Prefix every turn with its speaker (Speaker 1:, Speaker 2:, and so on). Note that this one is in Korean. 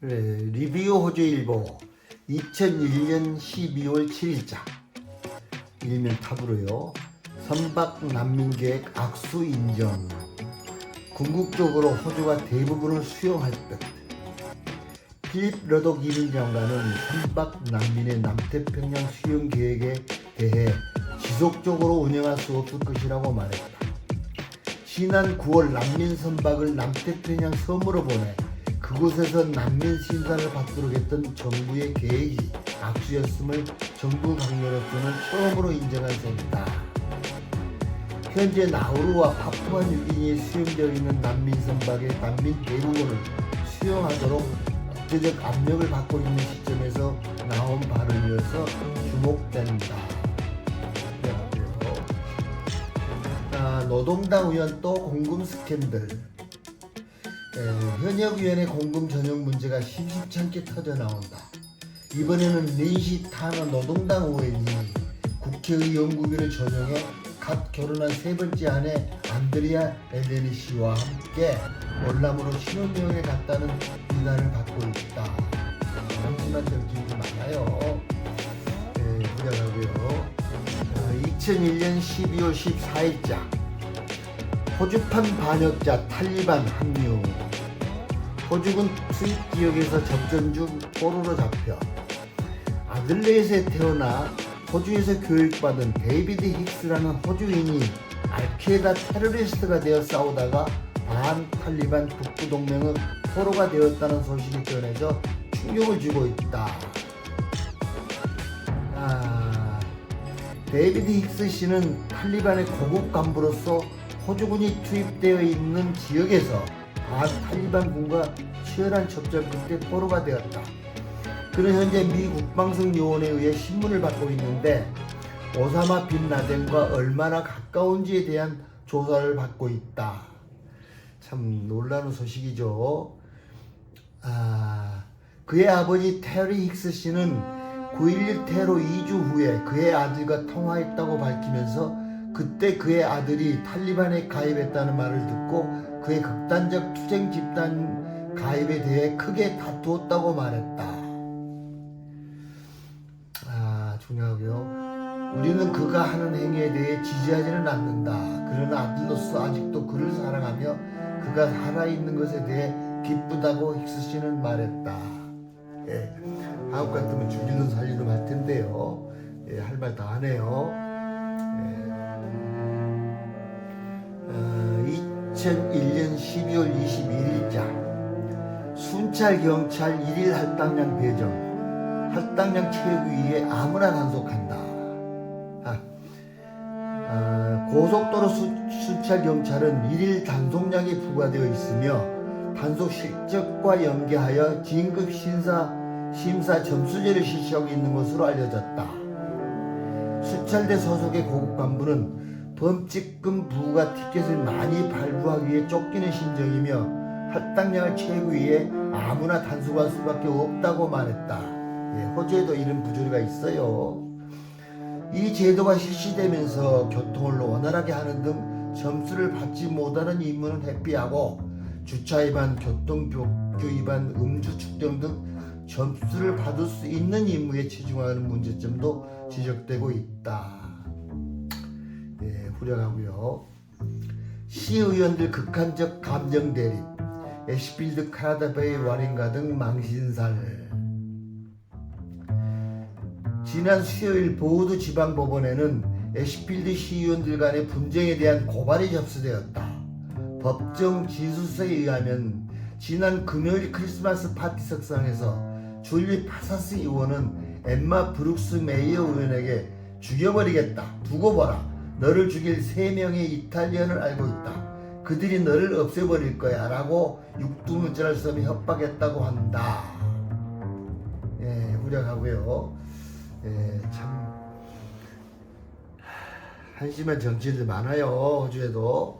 Speaker 1: 그래, 리뷰 호주일보 2001년 12월 7일자 일면 탑으로요. 선박 난민 계획 악수 인정. 궁극적으로 호주가 대부분을 수용할 듯. 필립 러독 이민 장관은 선박 난민의 남태평양 수용 계획에 대해 지속적으로 운영할 수 없을 것이라고 말했다. 지난 9월 난민 선박을 남태평양 섬으로 보내 그곳에서 난민 신사를 받도록 했던 정부의 계획이 악수였음을 정부 강요로서는 처음으로 인정한 셈이다. 현재 나우루와 파푸아 뉴기니에 수용되어 있는 난민 선박의 난민 대부분을 수용하도록 국제적 압력을 받고 있는 시점에서 나온 발언이어서 주목된다. 아, 노동당 의원 또 공금 스캔들. 에, 현역위원회 공금 전용 문제가 심심찮게 터져 나온다. 이번에는 린시 타너 노동당 의원이 국회의 연구비를 전용해 갓 결혼한 세 번째 아내 안드리아 엘레니 씨와 함께 월남으로 신혼여행에 갔다는 비난을 받고 있다. 잠시만 정신이 많아요. 네, 부정하고요. 어, 2001년 12월 14일자 호주판 반역자 탈리반 합류 호주군 투입 지역에서 접전 중 포로로 잡혀 아들레이스에 태어나 호주에서 교육받은 데이비드 힉스라는 호주인이 알케이다 테러리스트가 되어 싸우다가 반 탈리반 북부 동맹의 포로가 되었다는 소식이 전해져 충격을 주고 있다. 아, 데이비드 힉스 씨는 탈리반의 고급 간부로서 호주군이 투입되어 있는 지역에서 반 탈리반 군과 치열한 접전 끝에 포로가 되었다. 그는 현재 미 국방성 요원에 의해 신문을 받고 있는데 오사마 빈 라덴과 얼마나 가까운지에 대한 조사를 받고 있다. 참 놀라운 소식이죠. 아, 그의 아버지 테리 힉스 씨는 9.11 테러 2주 후에 그의 아들과 통화했다고 밝히면서 그때 그의 아들이 탈리반에 가입했다는 말을 듣고 그의 극단적 투쟁 집단 가입에 대해 크게 다투었다고 말했다. 아, 중요하고요. 우리는 그가 하는 행위에 대해 지지하지는 않는다. 그러나 아들로서 아직도 그를 사랑하며 그가 살아있는 것에 대해 기쁘다고 힉스 씨는 말했다. 예, 한국 같으면 죽이든 살리든 할 텐데요. 예, 할 말 다 하네요. 2001년 12월 21일자 순찰 경찰 1일 할당량 배정 할당량 체육위에 아무나 단속한다. 아, 아, 고속도로 수, 순찰 경찰은 1일 단속량이 부과되어 있으며 단속 실적과 연계하여 진급 심사 심사 점수제를 실시하고 있는 것으로 알려졌다. 수찰대 소속의 고급 간부는 범칙금 부과 티켓을 많이 발부하기 위해 쫓기는 심정이며 할당량을 채우기 위해 아무나 단속할 수밖에 없다고 말했다. 예, 호주에도 이런 부조리가 있어요. 이 제도가 실시되면서 교통을 원활하게 하는 등 점수를 받지 못하는 임무는 회피하고 주차 위반, 교통법규 위반, 음주 측정 등 점수를 받을 수 있는 임무에 치중하는 문제점도 지적되고 있다. 예, 후련하고요. 시의원들 극한적 감정 대립, 애쉬필드 카나다베이 와링가 등 망신살. 지난 수요일 보우드 지방법원에는 애쉬필드 시의원들 간의 분쟁에 대한 고발이 접수되었다. 법정 지수서에 의하면 지난 금요일 크리스마스 파티 석상에서 줄리 파사스 의원은 엠마 브룩스 메이어 의원에게 죽여버리겠다. 두고 보라. 너를 죽일 세 명의 이탈리언을 알고 있다. 그들이 너를 없애버릴 거야. 라고 육두문자를 써며 협박했다고 한다. 예, 우려하고요. 예, 참 한심한 정치인들 많아요. 호주에도.